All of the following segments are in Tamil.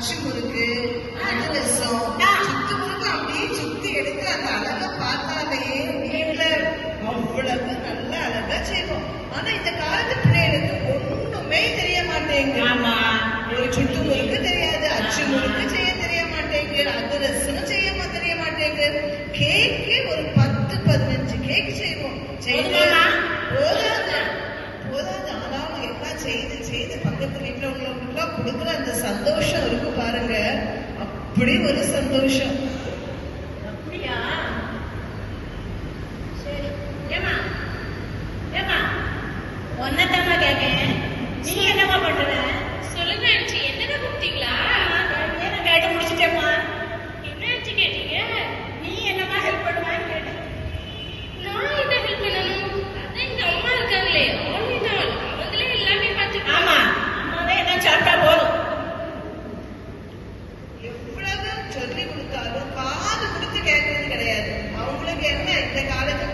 அச்சு முறுக்கு அதிரசம் சுத்து முறுக்கு அப்படியே சுத்தி எடுத்து அந்த அழகை பார்த்தாலே வீட்டுல அவ்வளவு நல்ல அழகா செய்வோம். ஆனா இந்த காலத்து பிள்ளைகளுக்கு ஒண்ணுமே தெரிய மாட்டேங்குது. ஒரு சுட்டு முறுக்கு தெரியாது அச்சு முறுக்கு செய்ய தெரிய மாட்டேங்குது அதிரசம் செய்ய தெரிய மாட்டேங்குது. கேக்கு ஒரு பத்து பதினஞ்சு கேக் செய்வோம். செய்வோம் செய்து செய்து பக்கத்து வீட்டில் உள்ளவங்களுக்குலாம் கொடுக்குற அந்த சந்தோஷம் இருக்கு பாருங்க. அப்படி ஒரு சந்தோஷம்.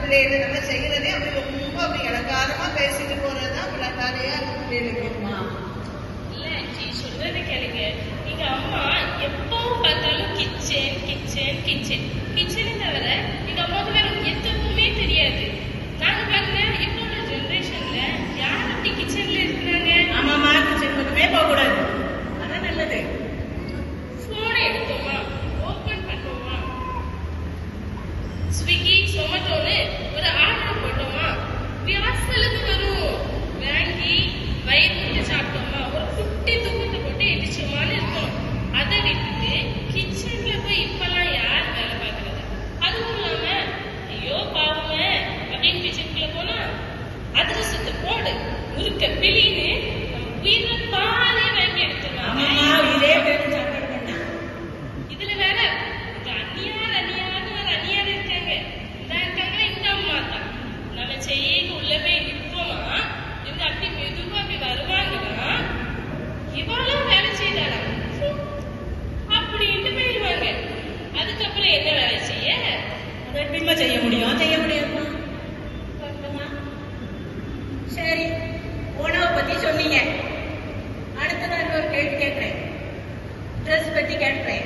பிள்ளைகள் நம்ம செய்யறதே அப்படி ரொம்ப அப்படி இலக்காரமா பேசிட்டு போறதுதான் விளக்காலையா இருக்கு பிள்ளைகளுக்கு இல்ல ஆன்ட்டி சொல்றதை கேளுங்க. எங்க அம்மா எப்பவும் பார்த்தாலும் கிச்சன் கிச்சன் கிச்சன் கிச்சனை தவிர எங்க அம்மாவுக்கு வேற எதுவுமே தெரியாது. நாங்க பாருங்க இப்போ உள்ள ஜெனரேஷன்ல யார் அப்படி கிச்சன்ல இருக்கிறாங்க? ஆமாம்மா கிச்சன் பக்கமே போக கூடாது அதான் நல்லது போனை எடுத்தோமா ஓபன் பண்ணோமா ஸ்விக்கி சொமட்டோன்னு ஒரு ஆர்டர் போட்டோமா வாசலுக்கு வரும் வாங்கி வயிறு முட்டை சாப்பிட்டோமா ஒரு குட்டி தூக்கத்தை போட்டு எதிச்சோமான்னு இருக்கும் அதை விட்டுட்டு கிச்சன்ல போய் இப்பெல்லாம் யார் வேலை பார்க்கறது அதுவும் இல்லாம ஐயோ பாவமே அப்படின்னு கிச்சனுக்குள்ள போனா அதிரசத்தை போடு முறுக்க பிழின்னு நம்ம உயிரை பாலே வாங்கி ஆமாம்மா எடுத்துருவாங்க இதே பேரும் சாப்பிடுறேன்னா இதுல வேற இந்த அந்நியார் அந்நியார்னு ஒரு அந்நியார் இருக்காங்க இந்த இருக்காங்க இந்த அம்மா தான் நம்ம செய்யக்கு உள்ள போய் நிற்போமா இந்த அப்படி மெதுவா அப்படி வருவாங்கன்னா இவளும் வேலை செய்தாளா ஹம், அப்படின்ட்டு போயிடுவாங்க அதுக்கப்புறம் என்ன வேலை செய்ய அதை எப்படிம்மா செய்ய முடியும் செய்ய முடியுமா பார்க்கலாமா? சரி உணவை பத்தி சொன்னீங்க. அடுத்து நான் ஒரு கேள்வி கேட்கிறேன். ட்ரெஸ் பத்தி கேட்கிறேன்.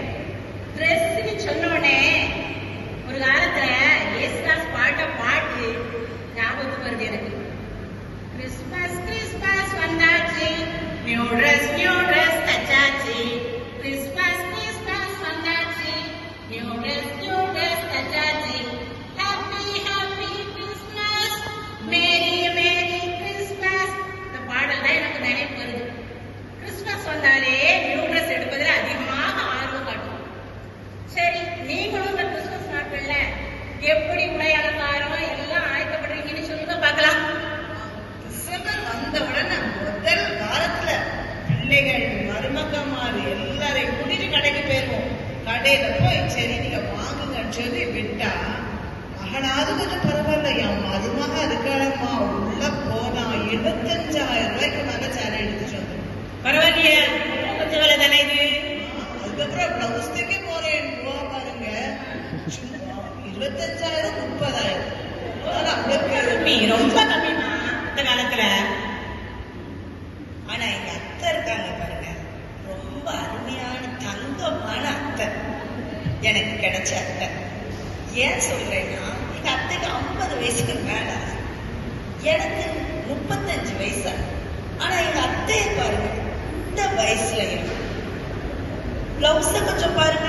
நீங்களும் இந்த கிறிஸ்மஸ் நாட்கள்ல எப்படி உடை அலங்காரம் எல்லாம் ஆயத்தப்படுறீங்கன்னு சொல்லுங்க பார்க்கலாம். டிசம்பர் வந்த உடனே முதல் வாரத்துல பிள்ளைகள் மருமக்கமார் எல்லாரையும் கூட்டிட்டு கடைக்கு போயிருவோம். கடையில போய் சரி நீங்க வாங்குங்கன்னு சொல்லி விட்டா மகனாவது கொஞ்சம் பரவாயில்ல என் மருமக இருக்காளம்மா உள்ள போனா எழுபத்தஞ்சாயிரம் ரூபாய்க்கு மேல சேலை எடுத்துட்டு வந்தோம் பரவாயில்லையே கொஞ்சம் வேலை தானே இது அதுக்கப்புறம் பிளவுஸ் தைக்க போறேன் ரூபா பாருங்க சும்மா இருபத்தஞ்சாயிரம் முப்பதாயிரம் ஆனா அவளுக்கு கம்மி ரொம்ப கம்மிமா இந்த காலத்துல ஆனா எங்க அத்தை இருக்காங்க பாருங்க. ரொம்ப அருமையான தங்கமான அத்தை. எனக்கு கிடைச்ச அத்தை. ஏன் சொல்றேன்னா எங்க அத்தைக்கு ஐம்பது வயசுக்கு மேல. எனக்கு முப்பத்தஞ்சு வயசா. ஆனால் ஆனா எங்க அத்தையை பாருங்க இந்த வயசுலயும். பிளவுஸ கொஞ்சம் பாருங்க.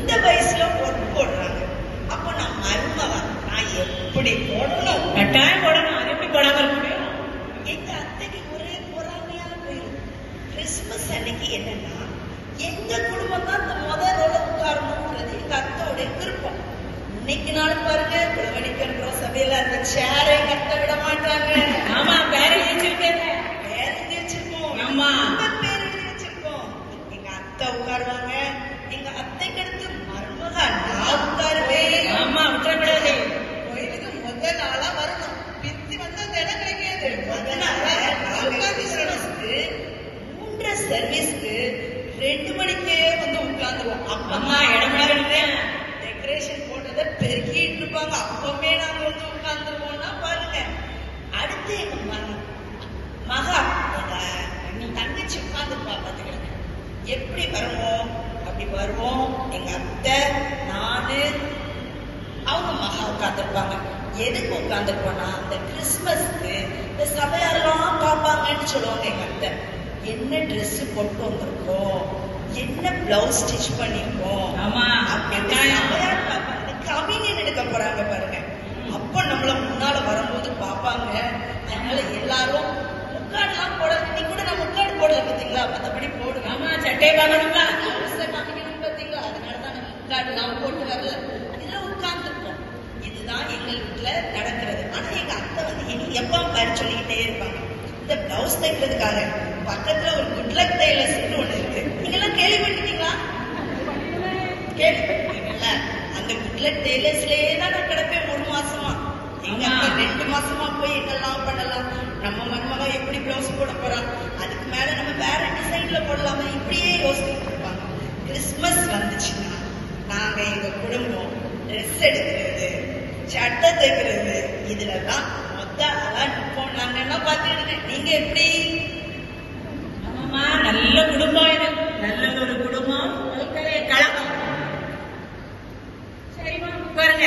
இந்த வயசுல ஒர்க் போடுறாங்க. அப்ப நான் மருமவன் நான் எப்படி போடணும்? கட்டாயம் போடணும். அது எப்படி போடாம இருக்க முடியும் எங்க அத்தைக்கு ஒரே பொறாமையால போயிடும் கிறிஸ்துமஸ் அன்னைக்கு என்னன்னா எங்க குடும்பம் தான் இந்த முதல் ரோல உட்காரணும்ன்றது எங்க விருப்பம் இன்னைக்கு நாள் பாருங்க குளவடிக்கிற சபையில அந்த சேரை கத்த விட மாட்டாங்க ஆமா பேர வச்சிருக்கேன் பேர் எழுதி வச்சிருப்போம் ஆமா. நம்ம பேர் எழுதி வச்சிருப்போம் எங்க அத்தை உட்காருவாங்க எங்க அத்தைக்கு அடுத்து மருமக நான் உட்காருவேன் ஆமா விட்டுறக்கூடாது கோயிலுக்கு முதல் நாளா வரணும் பிந்தி வந்து அந்த இடம் கிடைக்காது அதனால நாங்க கிறிஸ்துமஸ்க்கு மூன்றரை சர்வீஸ்க்கு ரெண்டு மணிக்கே உட்காந்துருவோம் உட்கார்ந்துருவோம் அம்மா இடம் பாருங்க டெக்கரேஷன் போட்டதை பெருக்கிட்டு இருப்பாங்க. அப்பவே நாங்க வந்து உட்காந்துருவோம்னா பாருங்க. அடுத்து எங்க மகன்? மகா. எங்க தங்கச்சி உட்காந்துருப்பா பாத்துக்கிடுங்க எப்படி வருவோம்? அப்படி வருவோம். எங்க அத்தை நானு. அவங்க மகா உட்காந்துருப்பாங்க. எதுக்கு உட்காந்துருப்போம்னா அந்த கிறிஸ்மஸ்க்கு இந்த சபையாரெல்லாம் பார்ப்பாங்கன்னு சொல்லுவாங்க எங்க அத்தை. என்ன Dress போட்டு வந்திருக்கோம்? என்ன பிளவுஸ் ஸ்டிச் பண்ணிருக்கோம் ஆமா. கவிஞன் எடுக்க போறாங்க பாருங்க. அப்ப நம்மள முன்னால வரும்போது பார்ப்பாங்க. அதனால எல்லாரும் முக்காடுலாம் போட நீ கூட நான் முக்காடு போடல பாத்தீங்களா? மத்தபடி போடுங்க. ஆமா சட்டை அவசர காமிக்கணும் பாத்தீங்களா? அதனால தான் நம்ம முக்காடுலாம் போட்டு வரல. இதுல உட்கார்ந்துருக்கோம். இதுதான் எங்க வீட்டுல நடக்கிறது. ஆனா எங்க அத்தை வந்து இனி எப்ப பாரு சொல்லிக்கிட்டே இருப்பாங்க. இந்த பிளவுஸ் தைக்கிறதுக்காக பக்கத்துல ஒரு குட் லக் டெய்லர்ஸ்னு ஒண்ணு இருக்கு. நீங்க எல்லாம் கேள்விப்பட்டிருக்கீங்களா? கேள்விப்பட்டிருக்கீங்கல்ல? அந்த குட்லட் டெய்லர்ஸ்லயே தான் நான் கிடப்பேன் ஒரு மாசமா. எங்க. அக்கா ரெண்டு மாசமா போய் என்னெல்லாம் பண்ணலாம். நம்ம மருமக எப்படி பிளவுஸ் போட போறான் அதுக்கு மேல நம்ம வேற டிசைன்ல போடலாமா? இப்படியே யோசிச்சுட்டு இருப்பாங்க. கிறிஸ்மஸ் வந்துச்சுன்னா நாங்க எங்க குடும்பம் ட்ரெஸ் எடுக்கிறது சட்டை தைக்கிறது இதுல தான் மொத்த ஆளா நிற்போம் நாங்க என்ன பார்த்துக்கிட்டு நீங்க எப்படி? அம்மா நல்ல குடும்பம் இது. நல்ல ஒரு குடும்பம் வாழ்க்கையே கலக்கம் சரிம்மா உட்காருங்க.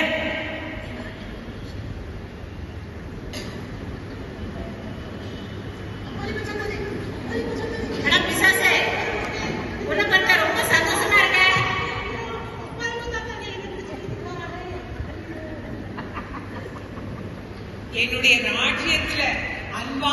என்னுடைய ராஜ்யத்துல உன்னை